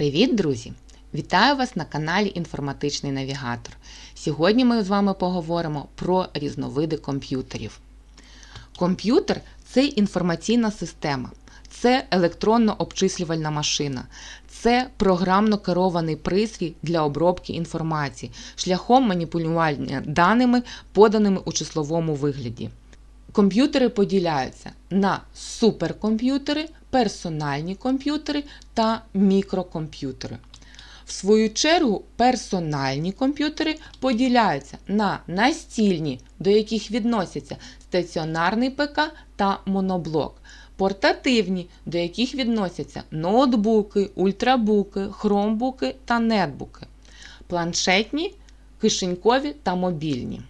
Привіт, друзі! Вітаю вас на каналі Інформатичний Навігатор. Сьогодні ми з вами поговоримо про різновиди комп'ютерів. Комп'ютер це інформаційна система, це електронно-обчислювальна машина, це програмно керований пристрій для обробки інформації шляхом маніпулювання даними, поданими у числовому вигляді. Комп'ютери поділяються на суперкомп'ютери, персональні комп'ютери та мікрокомп'ютери. В свою чергу, персональні комп'ютери поділяються на настільні, до яких відносяться стаціонарний ПК та моноблок, портативні, до яких відносяться ноутбуки, ультрабуки, хромбуки та нетбуки, планшетні, кишенькові та мобільні.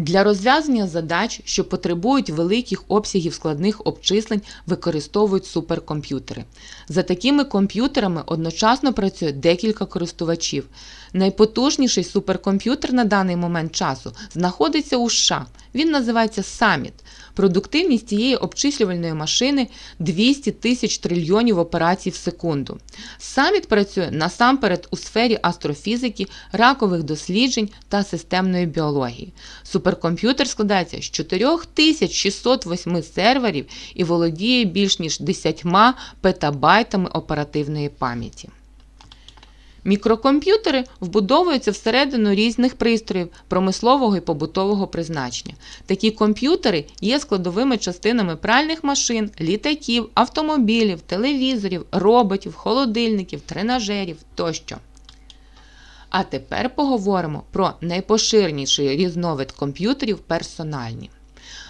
Для розв'язання задач, що потребують великих обсягів складних обчислень, використовують суперкомп'ютери. За такими комп'ютерами одночасно працює декілька користувачів. Найпотужніший суперкомп'ютер на даний момент часу знаходиться у США. Він називається Summit. Продуктивність цієї обчислювальної машини 200 тисяч трильйонів операцій в секунду. Саміт працює насамперед у сфері астрофізики, ракових досліджень та системної біології. Суперкомп'ютер складається з 4608 серверів і володіє більш ніж 10 петабайтами оперативної пам'яті. Мікрокомп'ютери вбудовуються всередину різних пристроїв промислового і побутового призначення. Такі комп'ютери є складовими частинами пральних машин, літаків, автомобілів, телевізорів, роботів, холодильників, тренажерів тощо. А тепер поговоримо про найпоширеніший різновид комп'ютерів персональні.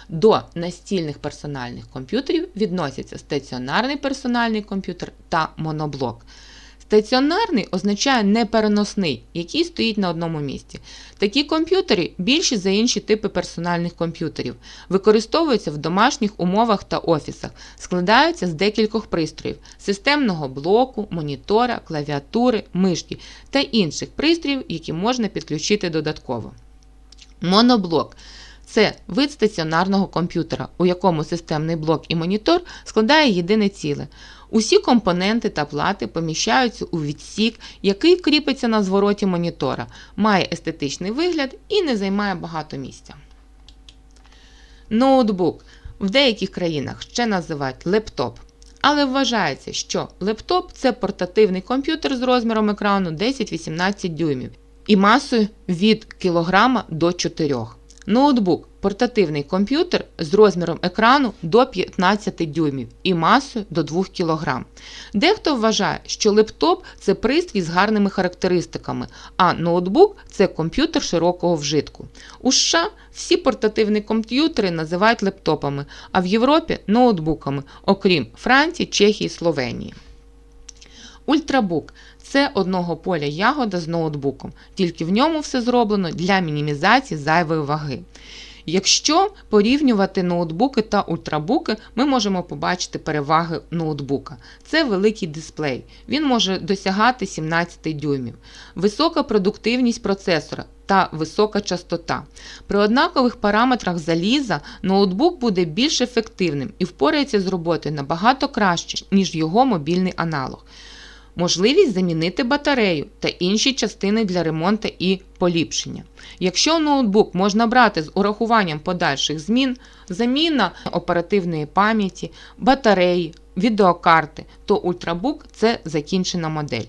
До настільних персональних комп'ютерів відносяться стаціонарний персональний комп'ютер та моноблок. Стаціонарний означає непереносний, який стоїть на одному місці. Такі комп'ютери більші за інші типи персональних комп'ютерів, використовуються в домашніх умовах та офісах, складаються з декількох пристроїв: системного блоку, монітора, клавіатури, мишки та інших пристроїв, які можна підключити додатково. Моноблок. Це вид стаціонарного комп'ютера, у якому системний блок і монітор складає єдине ціле. Усі компоненти та плати поміщаються у відсік, який кріпиться на звороті монітора, має естетичний вигляд і не займає багато місця. Ноутбук в деяких країнах ще називають лептоп. Але вважається, що лептоп це портативний комп'ютер з розміром екрану 10-18 дюймів і масою від кілограма до 4 Ноутбук портативний комп'ютер з розміром екрану до 15 дюймів і масою до 2 кг. Дехто вважає, що лептоп це пристрій з гарними характеристиками, а ноутбук це комп'ютер широкого вжитку. У США всі портативні комп'ютери називають лептопами, а в Європі ноутбуками, окрім Франції, Чехії, Словенії. Ультрабук це одного поля ягода з ноутбуком, тільки в ньому все зроблено для мінімізації зайвої ваги. Якщо порівнювати ноутбуки та ультрабуки, ми можемо побачити переваги ноутбука. Це великий дисплей, він може досягати 17 дюймів, висока продуктивність процесора та висока частота. При однакових параметрах заліза ноутбук буде більш ефективним і впорається з роботою набагато краще, ніж його мобільний аналог можливість замінити батарею та інші частини для ремонту і поліпшення. Якщо ноутбук можна брати з урахуванням подальших змін, заміна оперативної пам'яті, батареї, відеокарти, то ультрабук це закінчена модель.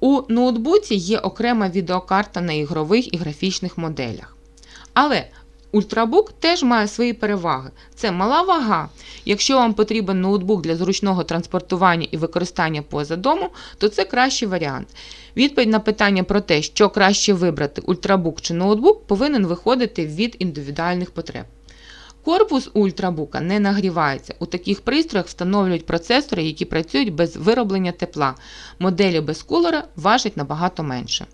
У ноутбуці є окрема відеокарта на ігрових і графічних моделях. Але Ультрабук теж має свої переваги. Це мала вага. Якщо вам потрібен ноутбук для зручного транспортування і використання поза дому, то це кращий варіант. Відповідь на питання про те, що краще вибрати ультрабук чи ноутбук, повинен виходити від індивідуальних потреб. Корпус ультрабука не нагрівається. У таких пристроях встановлюють процесори, які працюють без вироблення тепла. Моделі без кулера важать набагато менше.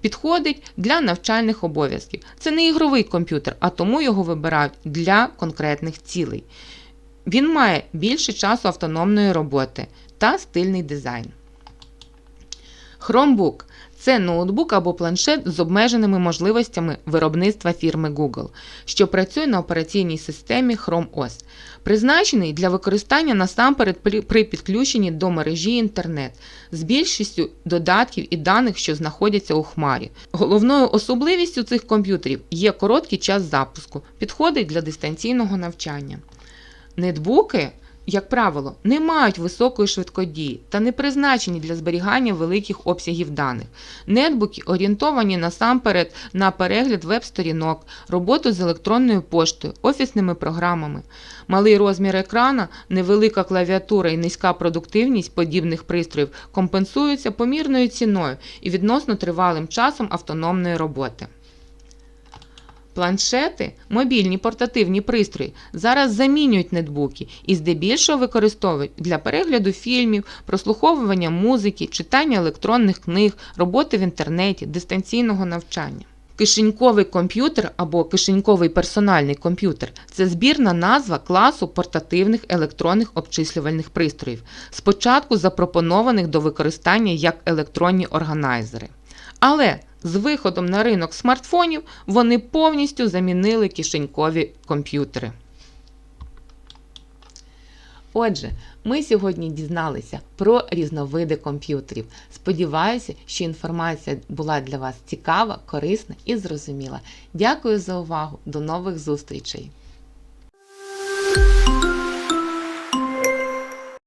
Підходить для навчальних обов'язків. Це не ігровий комп'ютер, а тому його вибирають для конкретних цілей. Він має більше часу автономної роботи та стильний дизайн. Chromebook Це ноутбук або планшет з обмеженими можливостями виробництва фірми Google, що працює на операційній системі Chrome OS, призначений для використання насамперед при- підключенні до мережі інтернет з більшістю додатків і даних, що знаходяться у хмарі. Головною особливістю цих комп'ютерів є короткий час запуску, підходить для дистанційного навчання. Нетбуки, як правило, не мають високої швидкодії та не призначені для зберігання великих обсягів даних. Нетбуки орієнтовані насамперед на перегляд веб-сторінок, роботу з електронною поштою, офісними програмами. Малий розмір екрана, невелика клавіатура і низька продуктивність подібних пристроїв компенсуються помірною ціною і відносно тривалим часом автономної роботи. Планшети, мобільні портативні пристрої зараз замінюють нетбуки і здебільшого використовують для перегляду фільмів, прослуховування музики, читання електронних книг, роботи в інтернеті, дистанційного навчання. Кишеньковий комп'ютер або кишеньковий персональний комп'ютер це збірна назва класу портативних електронних обчислювальних пристроїв, спочатку запропонованих до використання як електронні органайзери. Але з виходом на ринок смартфонів вони повністю замінили кишенькові комп'ютери. Отже, ми сьогодні дізналися про різновиди комп'ютерів. Сподіваюся, що інформація була для вас цікава, корисна і зрозуміла. Дякую за увагу. До нових зустрічей!